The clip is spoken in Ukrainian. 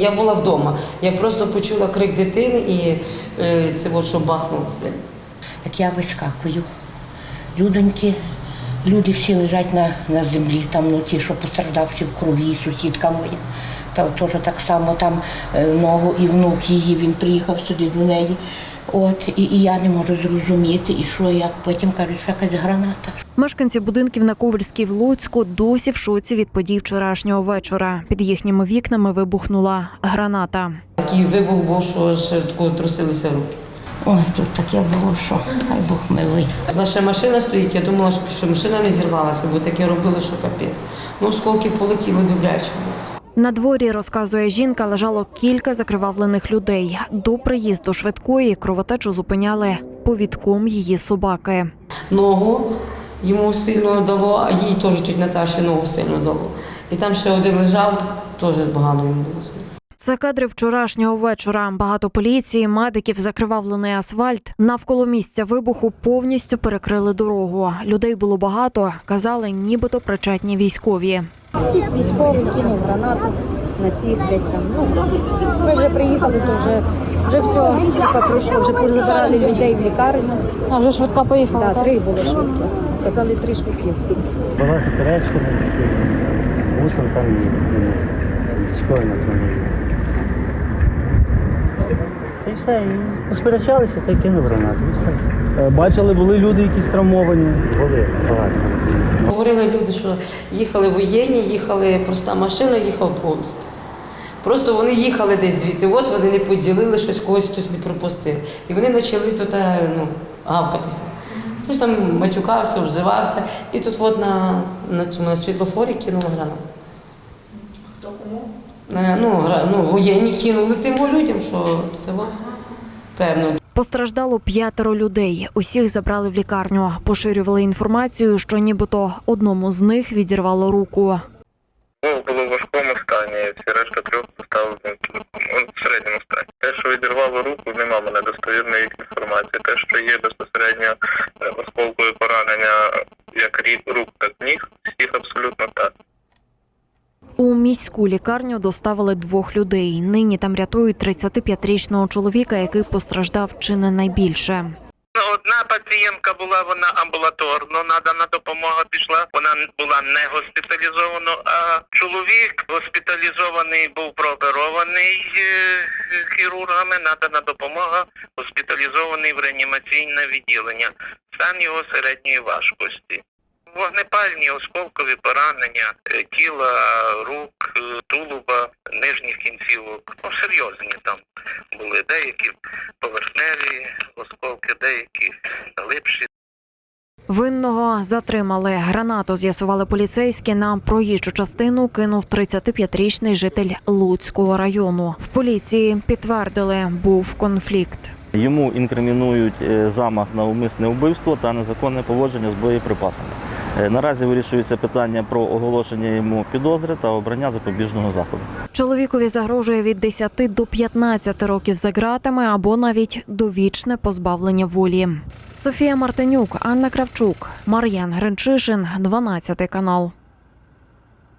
Я була вдома. Я просто почула крик дитини і е, це от що бахнуло все. Як я вискакую. Людоньки, люди всі лежать на, на землі, там ну, ті, що постраждавші в крові, сусідка моя. Та теж так само там е, ногу і внук її, він приїхав сюди до неї. От, і, і я не можу зрозуміти, і що як потім кажуть, що якась граната. Мешканці будинків на Ковальській в Луцьку досі в шоці від подій вчорашнього вечора. Під їхніми вікнами вибухнула граната. Такий вибух був, що ще тако трусилися руки. Ой, тут таке було, що хай Бог милий. Наша машина стоїть, я думала, що, що машина не зірвалася, бо таке робили, що капець. Ну, осколки полетіли добряче. На дворі, розказує жінка, лежало кілька закривавлених людей. До приїзду швидкої кровотечу зупиняли повідком її собаки. Ногу йому сильно дало, а їй теж тють Наташі ногу сильно дало. І там ще один лежав, теж погано йому було. Це кадри вчорашнього вечора. Багато поліції, медиків, закривавлений асфальт. Навколо місця вибуху повністю перекрили дорогу. Людей було багато. Казали, нібито причетні військові. Якийсь військовий кинув гранату на цих десь там. Ну, ми вже приїхали, то вже, вже все, типа пройшло, вже позабирали людей в лікарню. А вже швидка поїхала, Да, так? три були швидкі. Казали три швидкі. Була суперечка, мусив там і військовий на тому. Все, і посперечалися, та й кинув гранату, і все. Е, Бачили, були люди якісь травмовані. Були багато. Говорили люди, що їхали воєнні, їхали проста машина, їхав поїзд. Просто вони їхали десь звідти, от вони не поділили щось, когось хтось не пропустив. І вони почали тут е, ну, гавкатися. Хтось там матюкався, обзивався, і тут от на, на цьому на світлофорі кинули гранату. Хто кому? Ну, гра- ну, воєнні кинули тим людям, що це от певно. Постраждало п'ятеро людей. Усіх забрали в лікарню. Поширювали інформацію, що нібито одному з них відірвало руку. Ну, було в важкому стані, всі решта трьох поставили ну, в середньому стані. Те, що відірвало руку, нема мене достовірної інформації. Те, що є безпосередньо е, поранення як рід рук, так ніг, всіх абсолютно так. Міську лікарню доставили двох людей. Нині там рятують 35-річного чоловіка, який постраждав чи не найбільше. Одна пацієнтка була, вона амбулаторно надана допомога пішла. Вона була не госпіталізована, а чоловік госпіталізований був прооперований е, хірургами, надана допомога, госпіталізований в реанімаційне відділення. Стан його середньої важкості. Вогнепальні осколкові поранення е, тіла, рук, е, тулуба, нижніх кінцівок. Ну, серйозні там були деякі поверхневі осколки, деякі глибші. Винного затримали. Гранату з'ясували поліцейські на проїжджу частину кинув 35-річний житель Луцького району. В поліції підтвердили, був конфлікт. Йому інкримінують е, замах на умисне вбивство та незаконне поводження з боєприпасами. Е, Наразі вирішується питання про оголошення йому підозри та обрання запобіжного заходу. Чоловікові загрожує від 10 до 15 років за ґратами або навіть довічне позбавлення волі. Софія Мартинюк, Анна Кравчук, Мар'ян Гринчишин, 12 канал.